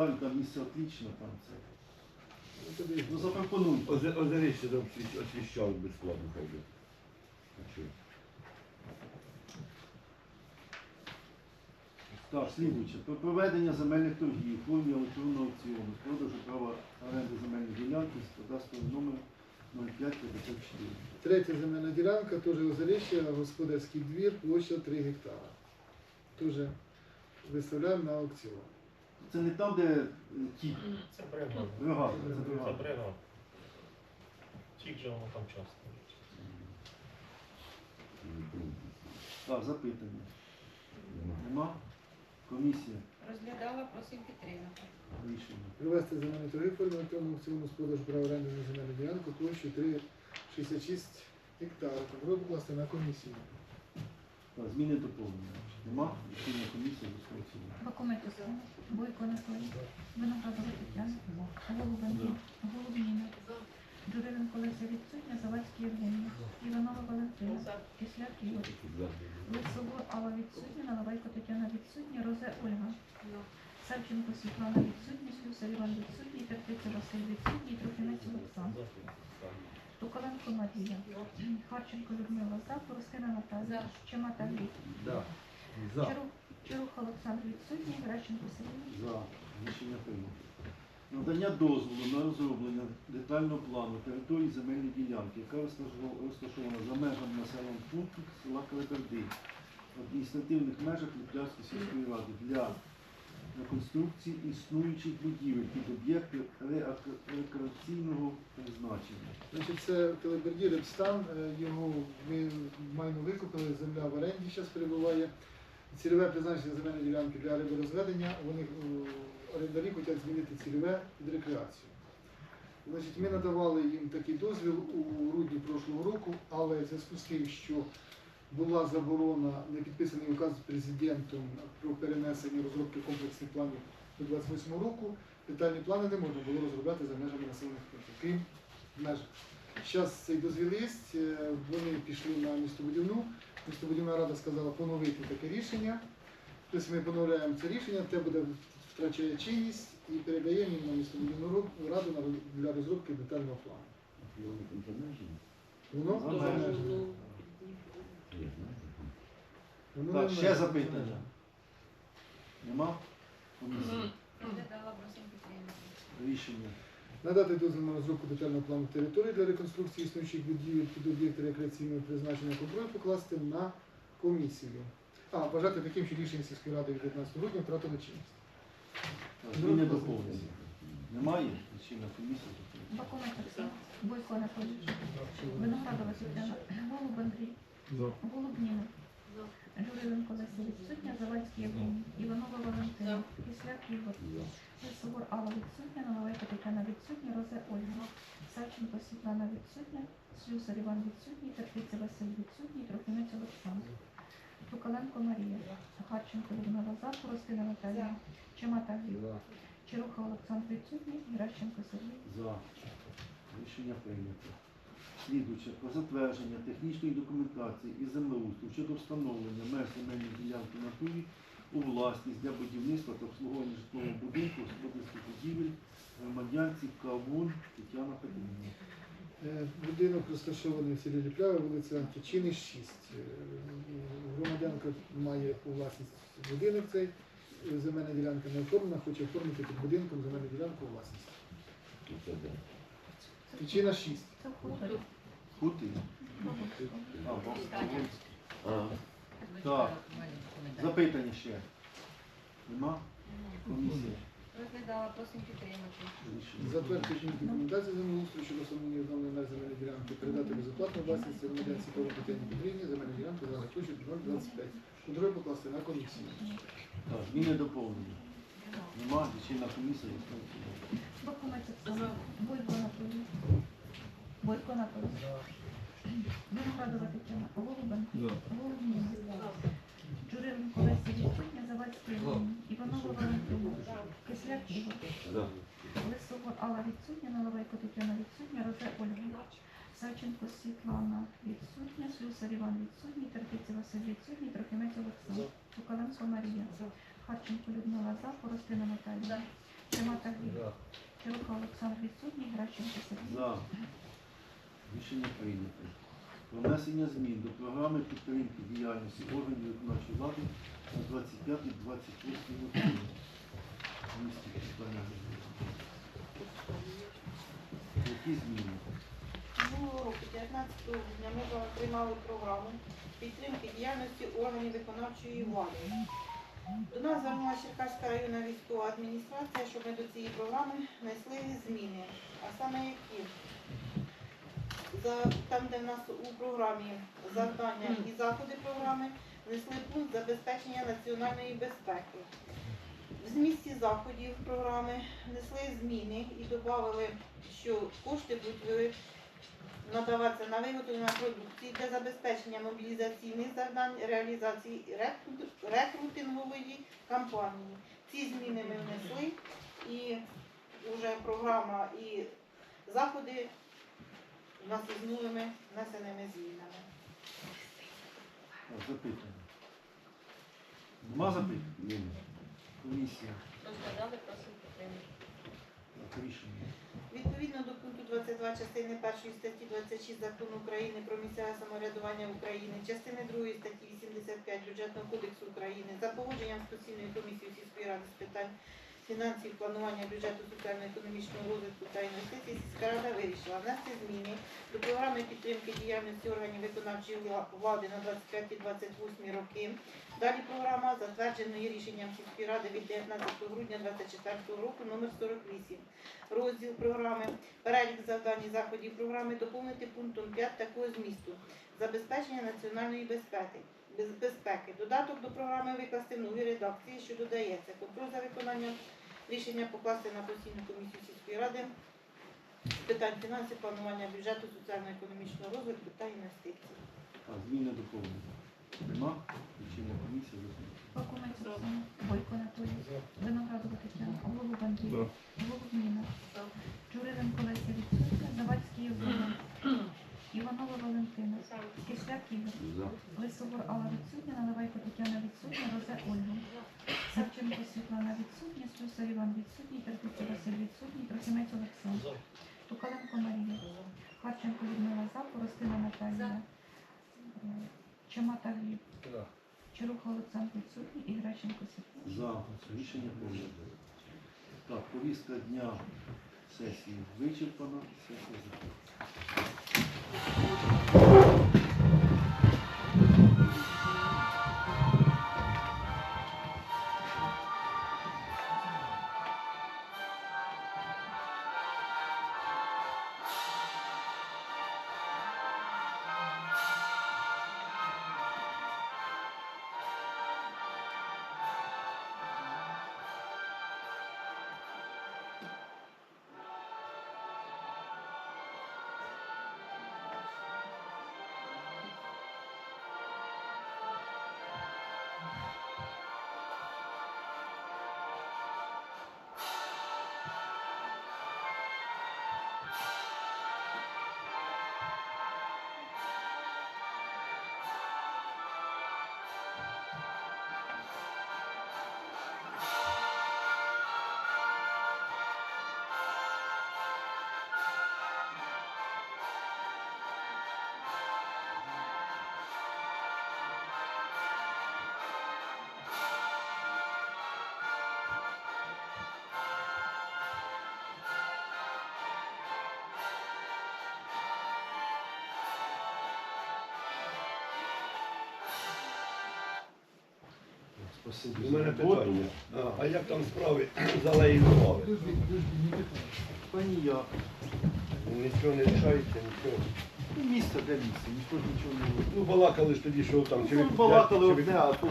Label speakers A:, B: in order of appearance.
A: Там, там місце отлично, там це.
B: Ну,
A: Ну запропонуйте.
C: Озе- Озерище там освіщали безплатно хай би. А?
A: Так, слідуюче. Про проведення земельних торгів, формі електронного аукціону, з продажу права оренди земельної ділянки з кадастровим номером 0554.
B: Третя земельна ділянка, теж озеріще, господарський двір, площа 3 гектара. Теж виставляємо на аукціон.
A: Це не там, де е, ті
D: Це бригада.
A: бригада, це
D: Це
A: бригада.
D: бригада. Тік же воно там часто.
A: Так, запитання.
C: Нема.
A: Комісія.
E: Розглядала, просив підтримати.
A: Рішення.
B: Провести земельні торги в формі електронного аукціону з продажу права оренди на земельну ділянку площею 3,66 гектара. Контроль покласти на комісію.
A: Так, зміни доповнення. Нема? Рішення комісії розпрацювання.
F: Бакуметов за. Бойко Анатолій. Виноградова Тетяна. Голубенко. Голубніна. Журиленко Леся відсутня. Завадський Євгенія. Іванова Валентина. Кисляк Ігор.
C: За.
F: Лисовор Алла відсутня. Наливайко Тетяна відсутня. Розе Ольга. Савченко Світлана відсутня. Слюсар Іван відсутній. Терпиця Василь відсутній. Трохимець Олександр. Тукаленко Марія. Харченко Людмила За. Поростина Наталія. Чемата Гліб.
C: Да. За.
F: Чарух Чарух Олександр відсутній. Гращенко Сергій.
A: За. Рішення прийнято. Надання дозволу на розроблення детального плану території земельної ділянки, яка розташов- розташована за межами населеного пункту села Калеберди в адміністративних межах Ліплявської сільської ради для реконструкції існуючих будівель під об'єкти рекреаційного призначення.
B: Значить, це Телеберді Репстан, е, його ми майно викупили, земля в оренді зараз перебуває. Цільове призначення земельної ділянки для риборозведення. Вони е, орендарі хочуть змінити цільове під рекреацію. Значить, ми надавали їм такий дозвіл у грудні прошлого року, але в зв'язку з тим, що була заборона, не підписаний указ президентом про перенесення розробки комплексних планів до 28 року, детальні плани не можна було розробляти за межами населених пунктів, крім меж. Зараз цей дозвіл є, е, вони пішли на містобудівну. Містобудівна рада сказала поновити таке рішення. Тобто ми поновляємо це рішення, те буде втрачає чинність і передаємо їм на містобудівну раду для розробки детального плану. Воно
A: За межами.
B: замежено.
C: Я знаю.
B: Воно
A: Так, ще запитання. Нема? Рішення.
B: Надати дозвіл на розробку детального плану території для реконструкції існуючих будівель під об'єкти рекреаційного призначення контролю покласти на комісію. А, бажати таким, що рішення сільської ради від 19 грудня втратили чинність.
A: Зміни доповнення. Немає? Рішення комісії.
F: Бакуметов за. Бойко Анатолій. Виноградова Тетяна. Голуб Андрій. Голубніна. Журиленко Леся відсутня. Завадський Євгеній. Іванова Валентина. Кисляк Ігор. Лисовор Алла відсутня. Наливайко Тетяна відсутня. Розе Ольга. Савченко Світлана відсутня. Слюсар Іван відсутній. Терпиця Василь відсутній. Трохимець Олександр. Тукаленко Марія. Харченко Людмила За. Поростина Наталія. Чемата Гліб.
C: За.
F: Чируха Олександр відсутній. Гращенко Сергій.
A: За. Рішення прийнято. Слідуюче про затвердження технічної документації і землеустрою щодо встановлення меж земельної ділянки натурі у власність для будівництва та обслуговування житлового будинку, господарських будівель, громадянці Кавун Тетяна Петрівна.
B: Е, Будинок розташований в селі Ліпляве, вулиця Античини, 6. Е, Громадянка має у власність будинок цей, земельна ділянка не оформлена, хоче оформити під будинком земельну ділянку у власність. Тичина 6.
F: Це в хуторі.
A: Хути?
F: Бабусько.
A: А, Богдан.
C: А.
A: Так. Запитання ще. Нема? Комісія.
E: Розглядала, просив підтримати.
B: Затвердження документації землеустрою щодо встановлення відновлення меж земельної ділянки, передати безоплатну власність громадянці Павло Тетяні Петрівні, земельну ділянку за площу 025. Контроль покласти на комісію.
A: Так, зміни доповнення. Нема? Лічильна комісія.
F: Бойко Анатолій. Бойко Анатолій. Виноградова Тетяна. Голубенко. Голубніна. Журиленко Леся відсутня. Завадський. Іванова Валентина. Кисляк Ігор.
C: За.
F: Лисовор Алла відсутня. Наливайко Тетяна відсутня. Розе Ольга. Савченко Світлана відсутня. Слюсар Іван відсутній. Терпиця Василь відсутній. Трохимець Олександр. Тукаленко Марія. Харченко Людмила За. Поростина Наталія. Чимата Гліб, Чоловіка Олександр відсутній, Граченко Сергій.
A: За. Рішення прийнято. Про внесення змін до програми підтримки діяльності органів виконавчої влади на 25-28 роки. Місті питання. Які зміни?
G: Минулого року, 19 грудня, ми приймали програму підтримки діяльності органів виконавчої влади. До нас звернулася Черкаська районна військова адміністрація, щоб ми до цієї програми внесли зміни. А саме які? За, там, де в нас у програмі завдання і заходи програми, внесли пункт забезпечення національної безпеки. В змісті заходів програми внесли зміни і додали, що кошти будуть надаватися на виготовлення продукції для забезпечення мобілізаційних завдань, реалізації рекрутингової кампанії. Ці зміни ми внесли і вже програма і заходи у нас із новими внесеними змінами.
A: Запитання. Нема запитань?
C: Ні.
A: Комісія.
E: Розглядали, просимо підтримати.
A: Рішення.
G: Відповідно до пункту 22 частини 1 статті 26 Закону України про місцеве самоврядування України, частини 2 статті 85 Бюджетного кодексу України за погодженням з постійною комісією сільської ради з питань фінансів, планування бюджету соціально-економічного розвитку та інвестицій, сільська рада вирішила внести зміни до програми підтримки діяльності органів виконавчої влади на 25-28 роки. Далі програма затверджена є рішенням сільської ради від 19 грудня 2024 року номер 48 розділ програми, перелік завдань і заходів програми доповнити пунктом 5 такого змісту забезпечення національної безпеки. безпеки. Додаток до програми викласти в новій редакції, що додається. Контроль за виконанням рішення покласти на постійну комісію сільської ради з питань фінансів, планування бюджету, соціально-економічного розвитку та інвестицій.
A: А, зміни доповнення. Нема? Рішення комісії.
F: Пакунець Оксана, Бойко Анатолій, Виноградова Тетяна, Голуб Андрій, Голуб Ніна, Чуриренко Леся відсутня, Завадський Євгеній, Іванова Валентина, Кисляк Ігор,
C: За.
F: Лисогор Алла відсутня, Наливайко Тетяна відсутня, Розе Ольга. Савченко Світлана відсутня, Слюсар Іван відсутній, Терпіця Василь відсутній, Трохимець Олександр, Тукаленко Марія, Харченко Людмила За, Поростина Наталія, е, Чемата Гліб,
D: За.
F: Чаруха Олександр відсутній і Граченко Сергій.
A: За. Рішення прийнято. Так, повістка дня сесії вичерпана. Сесія закрита.
C: У мене питання. А, а як там справи
B: з алеєю Пані питання.
C: Нічого не рішається, нічого.
A: Ну, місце, де місце, ніхто ж нічого не робить.
C: Ну балакали ж тоді, що там
A: Ну, балакали одне, а тут